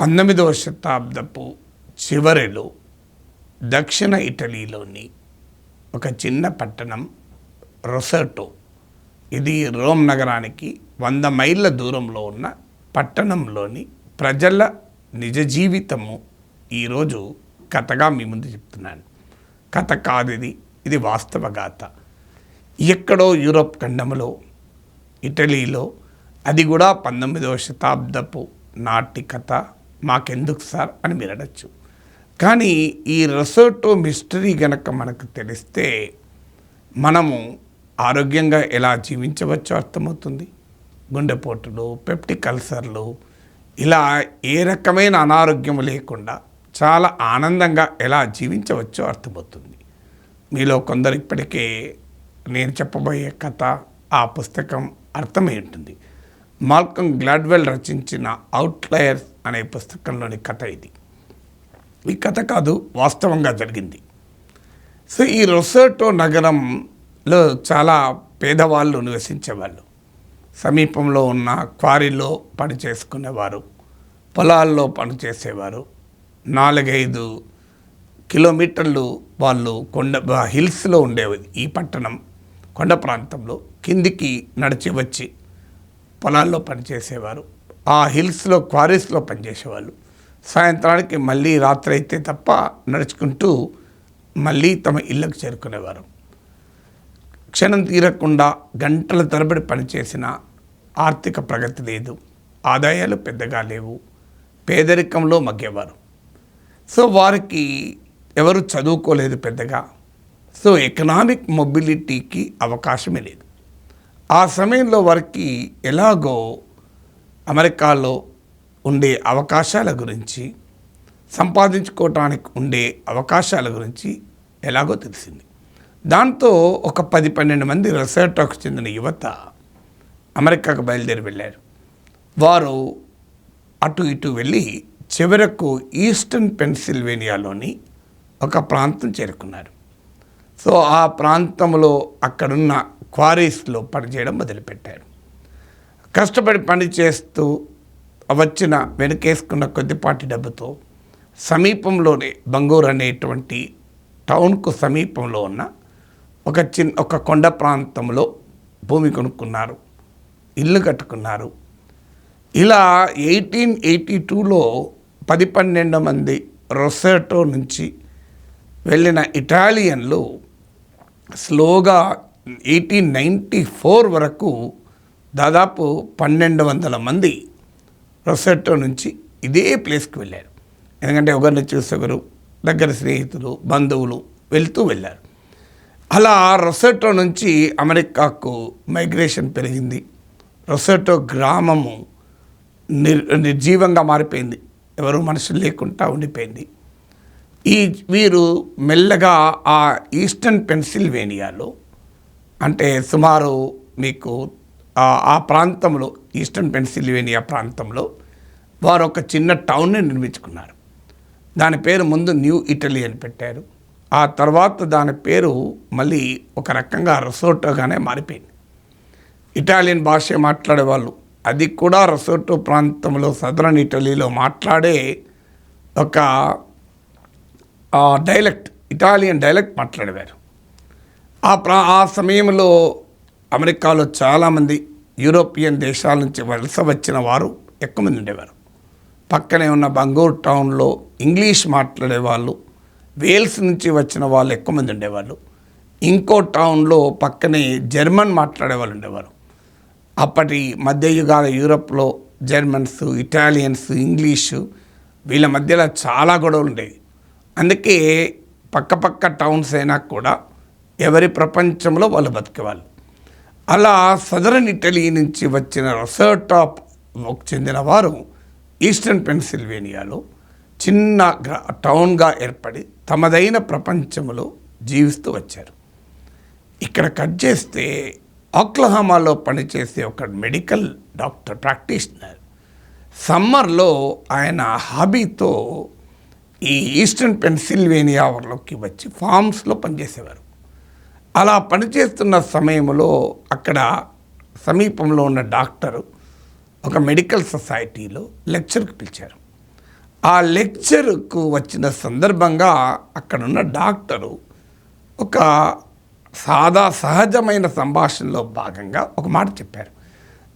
పంతొమ్మిదవ శతాబ్దపు చివరిలో దక్షిణ ఇటలీలోని ఒక చిన్న పట్టణం రొసర్టో. ఇది రోమ్ నగరానికి వంద మైళ్ళ దూరంలో ఉన్న పట్టణంలోని ప్రజల నిజ జీవితము ఈరోజు కథగా మీ ముందు చెప్తున్నాను. కథ కాదు ఇది ఇది వాస్తవ గాథ. ఎక్కడో యూరోప్ ఖండంలో ఇటలీలో అది కూడా పంతొమ్మిదవ శతాబ్దపు నాటి కథ. మాకెందుకు సార్ అని మీరు అనొచ్చు. కానీ ఈ రొసోటో మిస్టరీ గనక మనకు తెలిస్తే మనము ఆరోగ్యంగా ఎలా జీవించవచ్చో అర్థమవుతుంది. గుండెపోటులు పెప్టిక్ అల్సర్లు ఇలా ఏ రకమైన అనారోగ్యం లేకుండా చాలా ఆనందంగా ఎలా జీవించవచ్చో అర్థమవుతుంది. మీలో కొందరు ఇప్పటికే నేను చెప్పబోయే కథ ఆ పుస్తకం అర్థమై ఉంటుంది. మాల్కం గ్లాడ్వెల్ రచించిన అవుట్లయర్స్ అనే పుస్తకంలోని కథ ఇది. ఈ కథ కాదు వాస్తవంగా జరిగింది. సో ఈ రొసోటో నగరంలో చాలా పేదవాళ్ళు నివసించేవాళ్ళు. సమీపంలో ఉన్న క్వారీలో పని చేసుకునేవారు పొలాల్లో పని చేసేవారు నాలుగైదు కిలోమీటర్లు వాళ్ళు కొండ హిల్స్లో ఉండేవి. ఈ పట్టణం కొండ ప్రాంతంలో కిందికి నడిచి వచ్చి పొలాల్లో పనిచేసేవారు. ఆ హిల్స్లో క్వారీస్లో పనిచేసేవాళ్ళు. సాయంత్రానికి మళ్ళీ రాత్రి అయితే తప్ప నడుచుకుంటూ మళ్ళీ తమ ఇళ్ళకు చేరుకునేవారు. క్షణం తీరకుండా గంటల తరబడి పనిచేసిన ఆర్థిక ప్రగతి లేదు. ఆదాయాలు పెద్దగా లేవు. పేదరికంలో మగ్గేవారు. సో వారికి ఎవరు చదువుకోలేదు పెద్దగా. సో ఎకనామిక్ మొబిలిటీకి అవకాశమే లేదు. ఆ సమయంలో వారికి ఎలాగో అమెరికాలో ఉండే అవకాశాల గురించి సంపాదించుకోవటానికి ఉండే అవకాశాల గురించి ఎలాగో తెలిసింది. దాంతో ఒక పది పన్నెండు మంది రిసార్ట్కు చెందిన యువత అమెరికాకు బయలుదేరి వెళ్ళారు. వారు అటు ఇటు వెళ్ళి చివరకు ఈస్టర్న్ పెన్సిల్వేనియాలోని ఒక ప్రాంతం చేరుకున్నారు. సో ఆ ప్రాంతంలో అక్కడున్న క్వారీస్లో పనిచేయడం మొదలుపెట్టారు. కష్టపడి పని చేస్తూ వచ్చిన వెనకేసుకున్న కొద్దిపాటి డబ్బుతో సమీపంలోనే బంగూరు అనేటువంటి టౌన్కు సమీపంలో ఉన్న ఒక చిన్న ఒక కొండ ప్రాంతంలో భూమి కొనుక్కున్నారు ఇల్లు కట్టుకున్నారు. ఇలా ఎయిటీన్ ఎయిటీ టూలో పది పన్నెండు మంది రొసెటో నుంచి వెళ్ళిన ఇటాలియన్లు స్లోగా ఎయిటీన్ నైంటీ ఫోర్ వరకు దాదాపు పన్నెండు వందల మంది రొసెట్టో నుంచి ఇదే ప్లేస్కి వెళ్ళారు. ఎందుకంటే ఒకరిని చూసి ఒకరు దగ్గర స్నేహితులు బంధువులు వెళ్తూ వెళ్ళారు. అలా రొసెట్టో నుంచి అమెరికాకు మైగ్రేషన్ పెరిగింది. రొసెట్టో గ్రామము నిర్ నిర్జీవంగా మారిపోయింది. ఎవరు మనుషులు లేకుండా ఉండిపోయింది. ఈ వీరు మెల్లగా ఆ ఈస్టర్న్ పెన్సిల్వేనియాలో అంటే సుమారు మీకు ఆ- ప్రాంతంలో ఈస్టర్న్ పెన్సిల్వేనియా ప్రాంతంలో వారు ఒక చిన్న టౌన్ని నిర్మించుకున్నారు. దాని పేరు ముందు న్యూ ఇటలీ అని పెట్టారు. ఆ తర్వాత దాని పేరు మళ్ళీ ఒక రకంగా రొసోటోగానే మారిపోయింది. ఇటాలియన్ భాష మాట్లాడే వాళ్ళు అది కూడా రొసోటో ప్రాంతంలో సదరన్ ఇటలీలో మాట్లాడే ఒక డైలెక్ట్ ఇటాలియన్ డైలెక్ట్ మాట్లాడేవారు. ఆ ప్రా ఆ సమయంలో అమెరికాలో చాలామంది యూరోపియన్ దేశాల నుంచి వలస వచ్చిన వారు ఎక్కువ మంది ఉండేవారు. పక్కనే ఉన్న బంగూర్ టౌన్లో ఇంగ్లీష్ మాట్లాడే వాళ్ళు వేల్స్ నుంచి వచ్చిన వాళ్ళు ఎక్కువ మంది ఉండేవాళ్ళు. ఇంకో టౌన్లో పక్కనే జర్మన్ మాట్లాడే వాళ్ళు ఉండేవారు. అప్పటి మధ్యయుగాల యూరప్లో జర్మన్స్ ఇటాలియన్స్ ఇంగ్లీషు వీళ్ళ మధ్యలో చాలా గొడవలు ఉండేవి. అందుకే పక్కపక్క టౌన్స్ అయినా కూడా ఎవరి ప్రపంచంలో వాళ్ళు బతికేవాళ్ళు. అలా సదరన్ ఇటలీ నుంచి వచ్చిన రొసర్టాప్ చెందిన వారు ఈస్టర్న్ పెన్సిల్వేనియాలో చిన్న టౌన్గా ఏర్పడి తమదైన ప్రపంచంలో జీవిస్తూ వచ్చారు. ఇక్కడ కట్ చేస్తే ఆక్లహామాలో పనిచేసే ఒక మెడికల్ డాక్టర్ ప్రాక్టీషనర్. సమ్మర్లో ఆయన హాబీతో ఈ ఈస్టర్న్ పెన్సిల్వేనియాలోకి వచ్చి ఫార్మ్స్లో పనిచేసేవారు. అలా పనిచేస్తున్న సమయంలో అక్కడ సమీపంలో ఉన్న డాక్టరు ఒక మెడికల్ సొసైటీలో లెక్చర్కి పిలిచారు. ఆ లెక్చర్కు వచ్చిన సందర్భంగా అక్కడున్న డాక్టరు ఒక సాదా సహజమైన సంభాషణలో భాగంగా ఒక మాట చెప్పారు.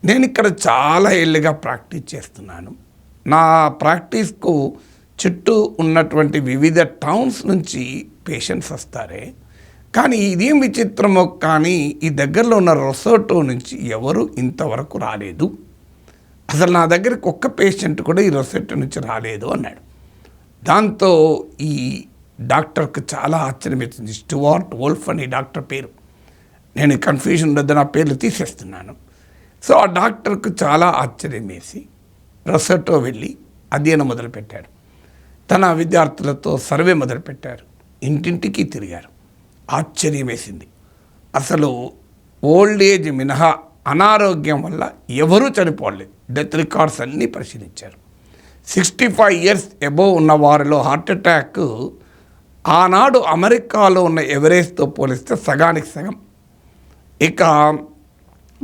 నేను ఇక్కడ చాలా ఏళ్ళుగా ప్రాక్టీస్ చేస్తున్నాను. నా ప్రాక్టీస్కు చుట్టూ ఉన్నటువంటి వివిధ టౌన్స్ నుంచి పేషెంట్స్ వస్తారే కానీ ఇదేం విచిత్రమో కానీ ఈ దగ్గరలో ఉన్న రొసోటో నుంచి ఎవరు ఇంతవరకు రాలేదు. అసలు నా దగ్గరికి ఒక్క పేషెంట్ కూడా ఈ రొసెట్ నుంచి రాలేదు అన్నాడు. దాంతో ఈ డాక్టర్కి చాలా ఆశ్చర్యం వేసింది. స్టువార్ట్ వోల్ఫ్ అని డాక్టర్ పేరు. నేను కన్ఫ్యూజన్ ఉండద్దు నా పేర్లు తీసేస్తున్నాను. సో ఆ డాక్టర్కు చాలా ఆశ్చర్యం వేసి రొసెటో వెళ్ళి అధ్యయనం మొదలుపెట్టాడు. తన విద్యార్థులతో సర్వే మొదలుపెట్టారు. ఇంటింటికి తిరిగారు. ఆశ్చర్యం వేసింది అసలు ఓల్డ్ ఏజ్ మినహా అనారోగ్యం వల్ల ఎవరూ చనిపోలేదు. డెత్ రికార్డ్స్ అన్నీ పరిశీలించారు. సిక్స్టీ ఫైవ్ ఇయర్స్ ఎబోవ్ ఉన్న వారిలో హార్ట్ అటాక్. ఆనాడు అమెరికాలో ఉన్న ఎవరేజ్తో పోలిస్తే సగానికి సగం. ఇక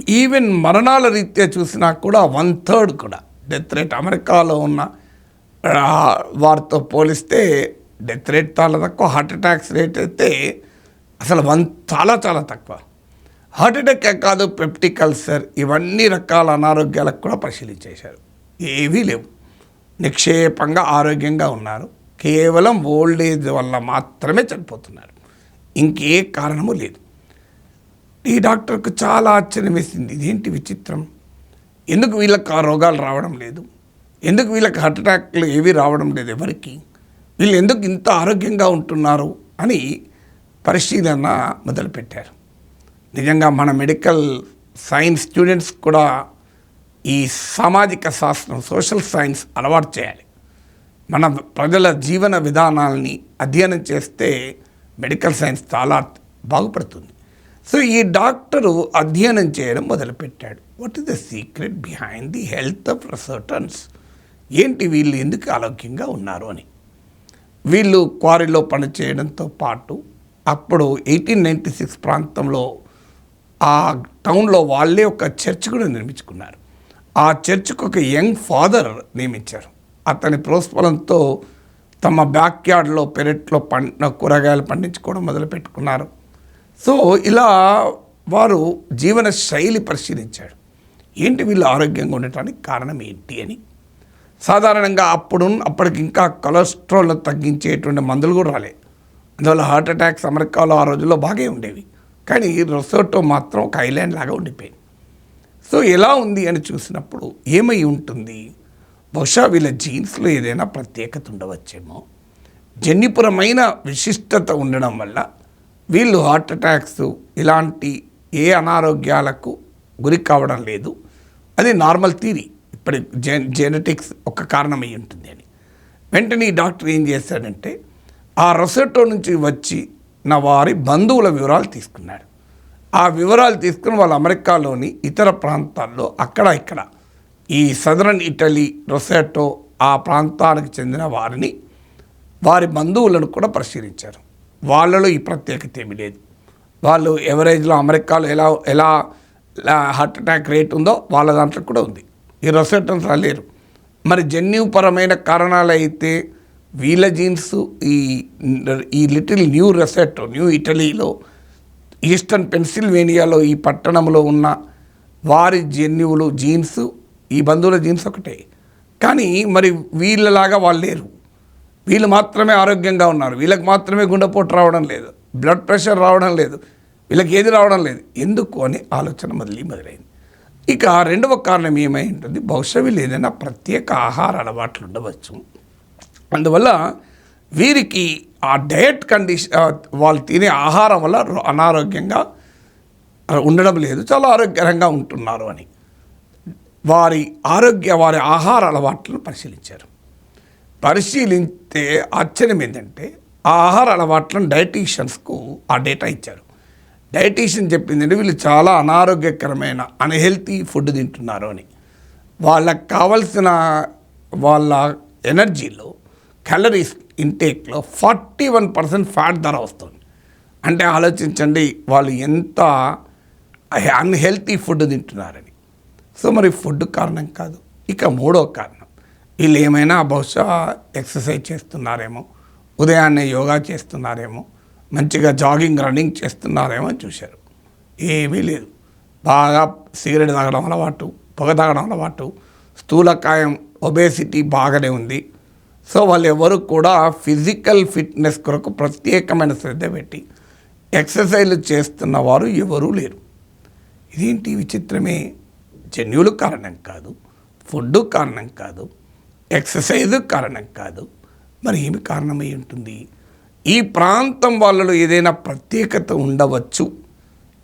ఈవెన్ మరణాల రీత్యా చూసినా కూడా వన్ థర్డ్ కూడా. డెత్ రేట్ అమెరికాలో ఉన్న వారితో పోలిస్తే డెత్ రేట్ చాలా తక్కువ. హార్ట్ అటాక్స్ రేట్ అయితే అసలు వన్ చాలా చాలా తక్కువ. హార్ట్ అటాక్ కాదు పెప్టిక్ అల్సర్ ఇవన్నీ రకాల అనారోగ్యాలకు కూడా పరిశీలించేశారు. ఏవీ లేవు. నిక్షేపంగా ఆరోగ్యంగా ఉన్నారు. కేవలం ఓల్డ్ ఏజ్ వల్ల మాత్రమే చనిపోతున్నారు. ఇంకే కారణము లేదు. ఈ డాక్టర్కు చాలా ఆశ్చర్యం వేసింది. ఇదేంటి విచిత్రం? ఎందుకు వీళ్ళకి ఆ రోగాలు రావడం లేదు? ఎందుకు వీళ్ళకి హార్ట్ అటాక్లు ఏవి రావడం లేదు ఎవరికి? వీళ్ళు ఎందుకు ఇంత ఆరోగ్యంగా ఉంటున్నారు అని పరిశీలన మొదలుపెట్టారు. నిజంగా మన మెడికల్ సైన్స్ స్టూడెంట్స్ కూడా ఈ సామాజిక శాస్త్రం సోషల్ సైన్స్ అలవాటు చేయాలి. మన ప్రజల జీవన విధానాలని అధ్యయనం చేస్తే మెడికల్ సైన్స్ చాలా బాగుపడుతుంది. సో ఈ డాక్టరు అధ్యయనం చేయడం మొదలుపెట్టాడు. What is the secret behind the health of Rosetans ఏంటి వీళ్ళు ఎందుకు ఆరోగ్యంగా ఉన్నారు అని. వీళ్ళు క్వారీలో పనిచేయడంతో పాటు అప్పుడు ఎయిటీన్ నైంటీ సిక్స్ ప్రాంతంలో ఆ టౌన్లో వాళ్ళే ఒక చర్చ్ కూడా నిర్మించుకున్నారు. ఆ చర్చ్కు ఒక యంగ్ ఫాదర్ నియమించారు. అతని ప్రోత్సాహంతో తమ బ్యాక్ యార్డ్లో పెరట్లో పండిన కూరగాయలు పండించుకోవడం మొదలుపెట్టుకున్నారు. సో ఇలా వారు జీవన శైలి పరిశీలించాడు ఏంటి వీళ్ళు ఆరోగ్యంగా ఉండటానికి కారణం ఏంటి అని. సాధారణంగా అప్పుడు అప్పటికి ఇంకా కొలెస్ట్రాల్ తగ్గించేటువంటి మందులు కూడా రాలే. అందువల్ల హార్ట్ అటాక్స్ అమెరికాలో ఆ రోజుల్లో బాగా ఉండేవి. కానీ రొసోటో మాత్రం ఒక ఐలాండ్ లాగా ఉండిపోయింది. సో ఎలా ఉంది అని చూసినప్పుడు ఏమై ఉంటుంది? బహుశా వీళ్ళ జీన్స్లో ఏదైనా ప్రత్యేకత ఉండవచ్చేమో. జన్యుపురమైన విశిష్టత ఉండడం వల్ల వీళ్ళు హార్ట్ అటాక్స్ ఇలాంటి ఏ అనారోగ్యాలకు గురి కావడం లేదు. అది నార్మల్ థీరీ ఇప్పటి జె జెనెటిక్స్ ఒక కారణమై ఉంటుంది అని. వెంటనే ఈ డాక్టర్ ఏం చేశాడంటే ఆ రొసెటో నుంచి వచ్చి నా వారి బంధువుల వివరాలు తీసుకున్నాడు. ఆ వివరాలు తీసుకుని వాళ్ళు అమెరికాలోని ఇతర ప్రాంతాల్లో అక్కడ ఇక్కడ ఈ సదరన్ ఇటలీ రొసెటో ఆ ప్రాంతానికి చెందిన వారిని వారి బంధువులను కూడా పరిశీలించారు. వాళ్ళలో ఈ ప్రత్యేకత ఏమి లేదు. వాళ్ళు ఎవరేజ్లో అమెరికాలో ఎలా ఎలా హార్ట్ అటాక్ రేట్ ఉందో వాళ్ళ దాంట్లో కూడా ఉంది. ఈ రొసెటన్స్ రాలేరు. మరి జన్యుపరమైన కారణాలు అయితే వీళ్ళ జీన్స్ ఈ ఈ లిటిల్ న్యూ రెసెట్ న్యూ ఇటలీలో ఈస్టర్న్ పెన్సిల్వేనియాలో ఈ పట్టణంలో ఉన్న వారి జన్యువులు జీన్స్ ఈ బంధువుల జీన్స్ ఒకటే. కానీ మరి వీళ్ళలాగా వాళ్ళు లేరు. వీళ్ళు మాత్రమే ఆరోగ్యంగా ఉన్నారు. వీళ్ళకి మాత్రమే గుండెపోటు రావడం లేదు. బ్లడ్ ప్రెషర్ రావడం లేదు. వీళ్ళకి ఏది రావడం లేదు. ఎందుకు అని ఆలోచన మొదలు మొదలైంది. ఇక రెండవ కారణం ఏమై ఉంటుంది? బహుశా వీళ్ళు ఏదైనా ప్రత్యేక ఆహార అలవాట్లు ఉండవచ్చు. అందువల్ల వీరికి ఆ డయట్ కండిషన్ వాళ్ళు తినే ఆహారం వల్ల అనారోగ్యంగా ఉండడం లేదు. చాలా ఆరోగ్యకరంగా ఉంటున్నారు అని. వారి ఆరోగ్య వారి ఆహార అలవాట్లను పరిశీలించారు. పరిశీలిస్తే ఆశ్చర్యం ఏంటంటే ఆ ఆహార అలవాట్లను డైటీషియన్స్కు ఆ డేటా ఇచ్చారు. డైటీషియన్ చెప్పిందంటే వీళ్ళు చాలా అనారోగ్యకరమైన అన్హెల్తీ ఫుడ్ తింటున్నారు అని. వాళ్ళకు కావలసిన వాళ్ళ ఎనర్జీలో క్యాలరీస్ ఇంటేక్లో ఫార్టీ వన్ పర్సెంట్ ఫ్యాట్ ధర వస్తుంది. అంటే ఆలోచించండి వాళ్ళు ఎంత అన్హెల్తీ ఫుడ్ తింటున్నారని. సో మరి ఫుడ్ కారణం కాదు. ఇక మూడో కారణం. వీళ్ళు ఏమైనా బహుశా ఎక్సర్సైజ్ చేస్తున్నారేమో ఉదయాన్నే యోగా చేస్తున్నారేమో మంచిగా జాగింగ్ రన్నింగ్ చేస్తున్నారేమో అని చూశారు. ఏమీ లేదు. బాగా సిగరెట్ తాగడం అలవాటు పొగ తాగడం అలవాటు స్థూలకాయం ఒబేసిటీ బాగానే ఉంది. సో వాళ్ళు ఎవరు కూడా ఫిజికల్ ఫిట్నెస్ కొరకు ప్రత్యేకమైన శ్రద్ధ పెట్టి ఎక్సర్సైజ్లు చేస్తున్న వారు ఎవరూ లేరు. ఇదేంటి విచిత్రమే? జన్యువులు కారణం కాదు ఫుడ్ కారణం కాదు ఎక్సర్సైజ్ కారణం కాదు. మరి ఏమి కారణమై ఉంటుంది? ఈ ప్రాంతం వాళ్ళలో ఏదైనా ప్రత్యేకత ఉండవచ్చు?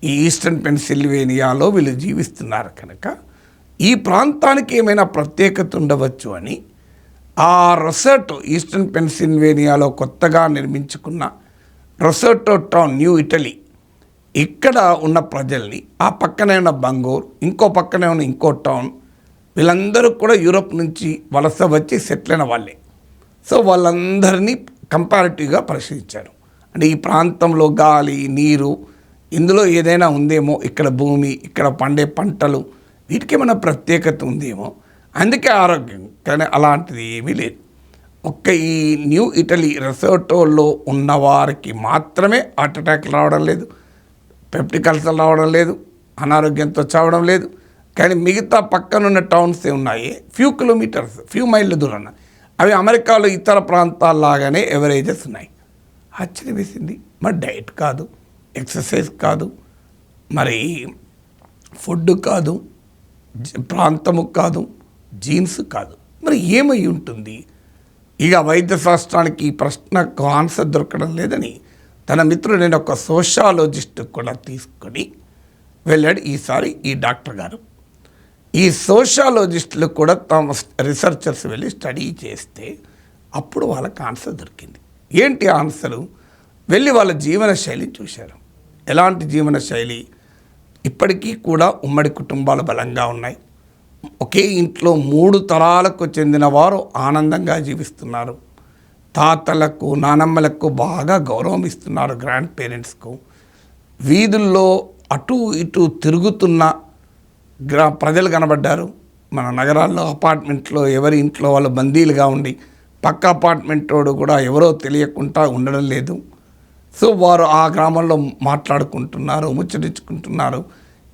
ఈ ఈస్టర్న్ పెన్సిల్వేనియాలో వీళ్ళు జీవిస్తున్నారు కనుక ఈ ప్రాంతానికి ఏమైనా ప్రత్యేకత ఉండవచ్చు అని ఆ రొసర్టో ఈస్టర్న్ పెన్సిల్వేనియాలో కొత్తగా నిర్మించుకున్న రొసర్టో టౌన్ న్యూ ఇటలీ. ఇక్కడ ఉన్న ప్రజల్ని ఆ పక్కనే ఉన్న బంగూర్ ఇంకో పక్కనే ఉన్న ఇంకో టౌన్ వీళ్ళందరూ కూడా యూరోప్ నుంచి వలస వచ్చి సెటిల్ అయిన వాళ్ళే. సో వాళ్ళందరినీ కంపారిటివ్గా పరిశీలించారు. అంటే ఈ ప్రాంతంలో గాలి నీరు ఇందులో ఏదైనా ఉందేమో ఇక్కడ భూమి ఇక్కడ పండే పంటలు వీటికి ఏమైనా ప్రత్యేకత ఉందేమో అందుకే ఆరోగ్యం కానీ అలాంటిది ఏమీ లేదు. ఒక్క ఈ న్యూ ఇటలీ రెసోటోలో ఉన్నవారికి మాత్రమే హార్ట్ అటాక్ రావడం లేదు పెప్టిక్ అల్సర్ రావడం లేదు అనారోగ్యంతో చావడం లేదు. కానీ మిగతా పక్కనున్న టౌన్స్ ఏ ఉన్నాయి? ఫ్యూ కిలోమీటర్స్ ఫ్యూ మైళ్ళ దూరం అవి అమెరికాలో ఇతర ప్రాంతాల్లాగానే ఎవరేజెస్ ఉన్నాయి. ఆశ్చర్యం వేసింది. మరి డైట్ కాదు ఎక్సర్సైజ్ కాదు మరి ఫుడ్ కాదు జ- ప్రాంతము కాదు జీన్స్ కాదు. మరి ఏమై ఉంటుంది? ఇక వైద్య శాస్త్రానికి ఈ ప్రశ్నకు ఆన్సర్ దొరకడం లేదని తన మిత్రుడైన ఒక సోషాలజిస్ట్ కూడా తీసుకొని వెళ్ళాడు ఈసారి ఈ డాక్టర్ గారు. ఈ సోషాలజిస్టులు కూడా తమ రీసెర్చర్స్ వెళ్ళి స్టడీ చేస్తే అప్పుడు వాళ్ళకి ఆన్సర్ దొరికింది. ఏంటి ఆన్సరు? వెళ్ళి వాళ్ళ జీవన శైలిని చూశారు. ఎలాంటి జీవన శైలి ఇప్పటికీ కూడా ఉమ్మడి కుటుంబాలు బలంగా ఉన్నాయి. ఒకే ఇంట్లో మూడు తరాలకు చెందిన వారు ఆనందంగా జీవిస్తున్నారు. తాతలకు నానమ్మలకు బాగా గౌరవం ఇస్తున్నారు గ్రాండ్ పేరెంట్స్కు. వీధుల్లో అటు ఇటు తిరుగుతున్న గ్రా ప్రజలు కనబడ్డారు. మన నగరాల్లో అపార్ట్మెంట్లో ఎవరి ఇంట్లో వాళ్ళు బందీలుగా ఉండి పక్క అపార్ట్మెంట్ వాడు కూడా ఎవరో తెలియకుండా ఉండడం లేదు. సో వారు ఆ గ్రామంలో మాట్లాడుకుంటున్నారు ముచ్చటించుకుంటున్నారు.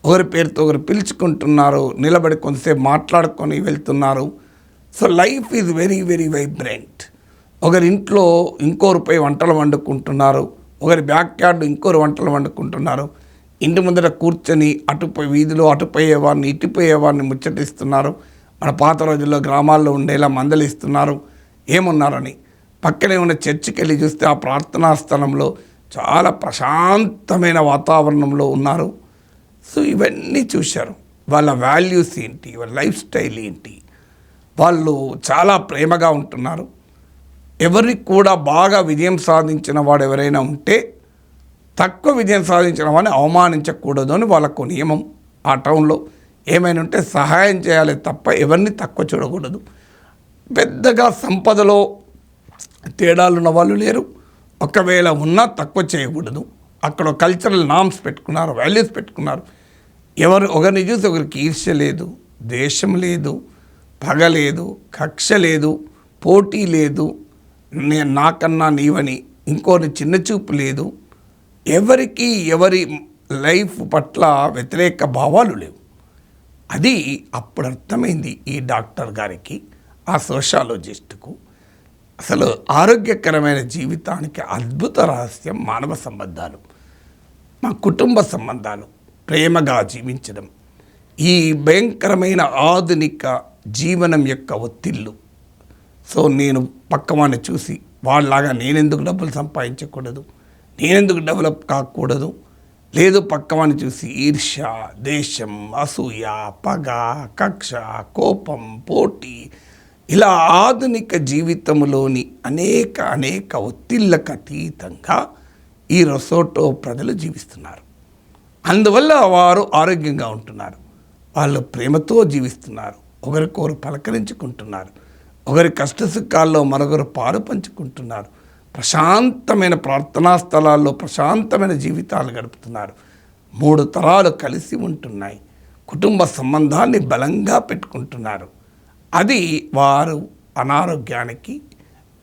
ఒకరి పేరుతో ఒకరు పిలుచుకుంటున్నారు నిలబడి కొంతసేపు మాట్లాడుకొని వెళ్తున్నారు. So life is very very vibrant ఒకరి ఇంట్లో ఇంకోరిపై వంటలు వండుకుంటున్నారు. ఒకరి బ్యాక్ యార్డ్ ఇంకోరు వంటలు వండుకుంటున్నారు. ఇంటి ముందర కూర్చొని అటుపై వీధిలో అటుపోయేవారిని ఇటుపోయేవారిని ముచ్చటిస్తున్నారు. మన పాత రోజుల్లో గ్రామాల్లో ఉండేలా మందలిస్తున్నారు. ఏమున్నారని? పక్కనే ఉన్న చర్చికి వెళ్ళి చూస్తే ఆ ప్రార్థనా స్థలంలో చాలా ప్రశాంతమైన వాతావరణంలో ఉన్నారు. సో ఇవన్నీ చూశారు. వాళ్ళ వాల్యూస్ ఏంటి? వాళ్ళ లైఫ్ స్టైల్ ఏంటి? వాళ్ళు చాలా ప్రేమగా ఉంటున్నారు. ఎవరికి కూడా బాగా విజయం సాధించిన వాడు ఎవరైనా ఉంటే తక్కువ విజయం సాధించిన వాడిని అవమానించకూడదు అని వాళ్ళకు నియమం ఆ టౌన్లో. ఏమైనా ఉంటే సహాయం చేయాలి తప్ప ఎవరిని తక్కువ చూడకూడదు. పెద్దగా సంపదలో తేడాలు ఉన్న వాళ్ళు లేరు. ఒకవేళ ఉన్నా తక్కువ చేయకూడదు. అక్కడ కల్చరల్ నామ్స్ పెట్టుకున్నారు వాల్యూస్ పెట్టుకున్నారు. ఎవరు ఒకరిని చూసి ఒకరికి ఈర్ష్య లేదు ద్వేషం లేదు పగ లేదు కక్ష లేదు పోటీ లేదు నేను నాకన్నా నీవని ఇంకోని చిన్న చూపు లేదు. ఎవరికి ఎవరి లైఫ్ పట్ల వ్యతిరేక భావాలు లేవు. అది అప్పుడు అర్థమైంది ఈ డాక్టర్ గారికి ఆ సోషాలజిస్టుకు. అసలు ఆరోగ్యకరమైన జీవితానికి అద్భుత రహస్యం మానవ సంబంధాలు. మా కుటుంబ సంబంధాలు ప్రేమగా జీవించడం. ఈ భయంకరమైన ఆధునిక జీవనం యొక్క ఒత్తిళ్ళు. సో నేను పక్కవాన్ని చూసి వాళ్ళలాగా నేనెందుకు డబ్బులు సంపాదించకూడదు? నేనెందుకు డెవలప్ కాకూడదు? లేదు పక్కవాన్ని చూసి ఈర్ష్య దేశం అసూయ పగ కక్ష కోపం పోటీ ఇలా ఆధునిక జీవితంలోని అనేక అనేక ఒత్తిళ్ళకు అతీతంగా ఈ రొసోటో ప్రజలు జీవిస్తున్నారు. అందువల్ల వారు ఆరోగ్యంగా ఉంటున్నారు. వాళ్ళు ప్రేమతో జీవిస్తున్నారు. ఒకరికొకరు పలకరించుకుంటున్నారు. ఒకరి కష్టసుఖాల్లో మరొకరు పాలు పంచుకుంటున్నారు. ప్రశాంతమైన ప్రార్థనా స్థలాల్లో ప్రశాంతమైన జీవితాలు గడుపుతున్నారు. మూడు తరాలు కలిసి ఉంటున్నాయి. కుటుంబ సంబంధాన్ని బలంగా పెట్టుకుంటున్నారు. అది వారు అనారోగ్యానికి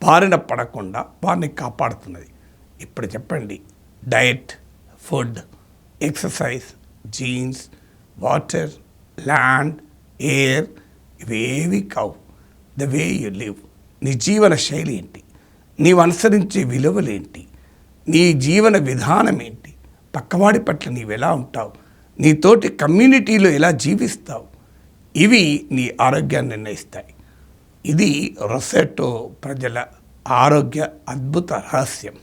బారిన పడకుండా వారిని కాపాడుతున్నది. ఇప్పుడు చెప్పండి. Diet food exercise genes water land air ఇవేవి కావు. The way you live. నీ జీవన శైలి ఏంటి? నీవు అనుసరించే విలువలేంటి నీ జీవన విధానం ఏంటి? పక్కవాడి పట్ల నీవు ఎలా ఉంటావు? నీతోటి కమ్యూనిటీలో ఎలా జీవిస్తావు? ఇవి నీ ఆరోగ్యాన్ని నిర్ణయిస్తాయి. ఇది రొసెటో ప్రజల ఆరోగ్య అద్భుత రహస్యం.